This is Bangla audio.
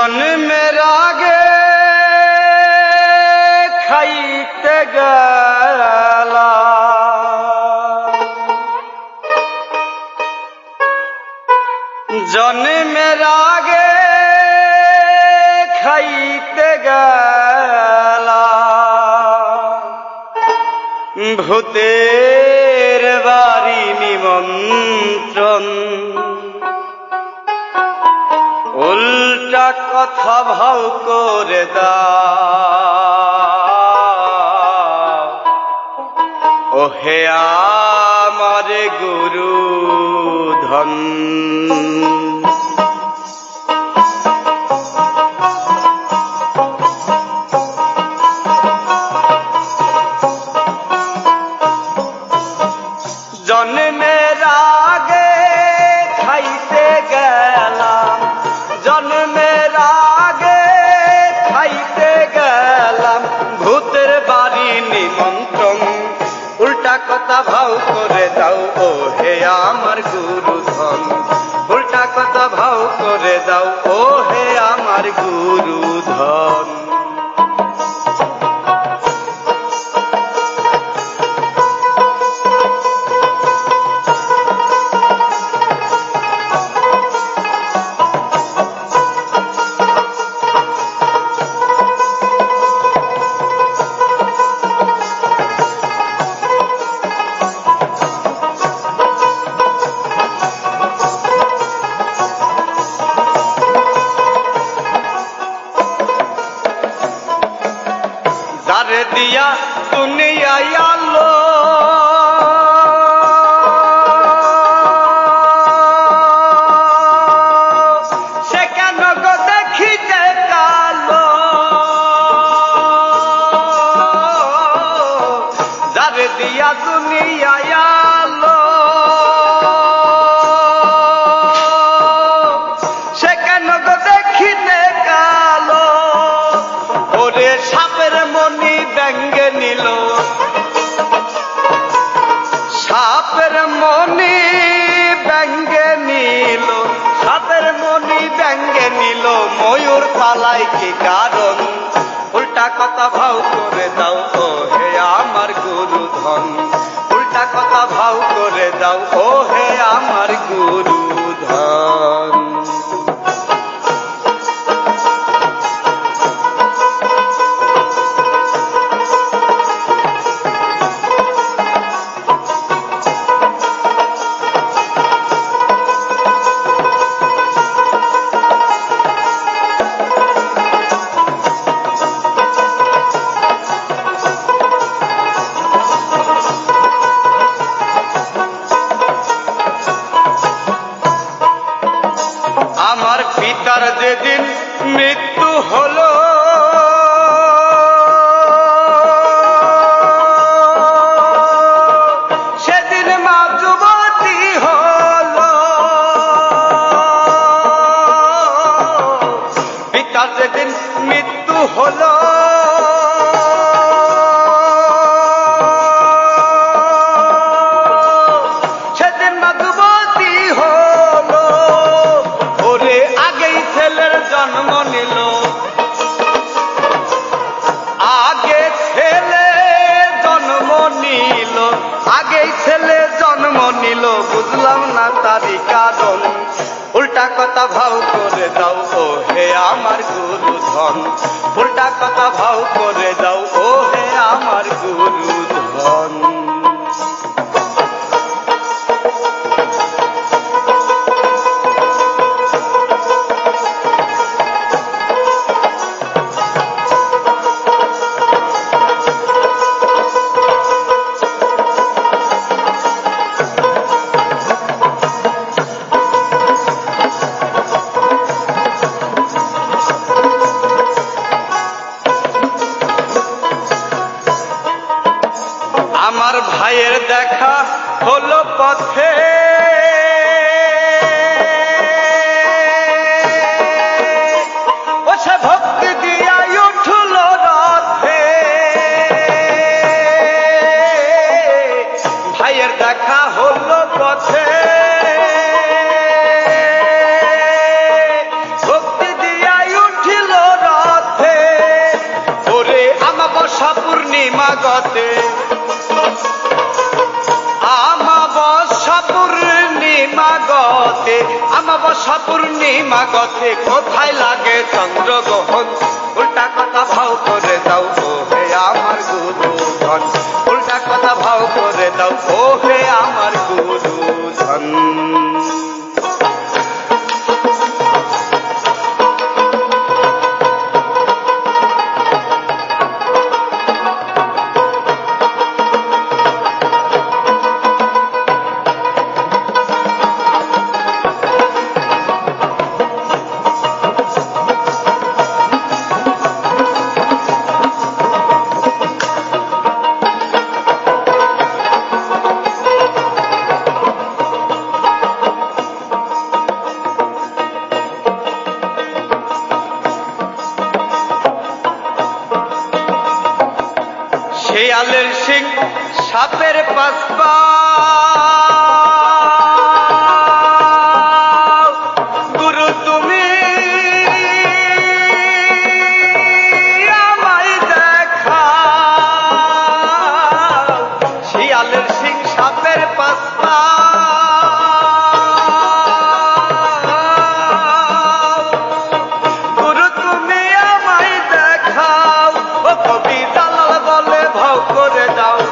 জন্মের আগে খাইতে গেলা। জন্মের আগে খাইতে গেলা। ভূতের বাড়ি নিমন্ত্রণ। কথা ভাও করে দা ও হে আমার গুরু ধন। কথা ভাও করে দাও ও হে আমার গুরু। দিয়া দুনিয়ায় আলো সে কেন গো দেখিতে কালো যারে দিয়া দুনিয়ায় পালাই কি কারণ। উল্টা কথা ভাও করে দাও ও হে আমার গুরু ধন উল্টা কথা ভাও করে দাও যেদিন মৃত্যু হলো বুঝলাম না তারই কারণ। উল্টা কথা ভাও করে দাও ও হে আমার গুরু ধন উল্টা কথা ভাও করে হলো পথে হতে আমাবস্যা পূর্ণিমা গতে কোথায় লাগে চন্দ্রগ্রহণ? শেয়ালের সিং সাপের পাসপা করে দাও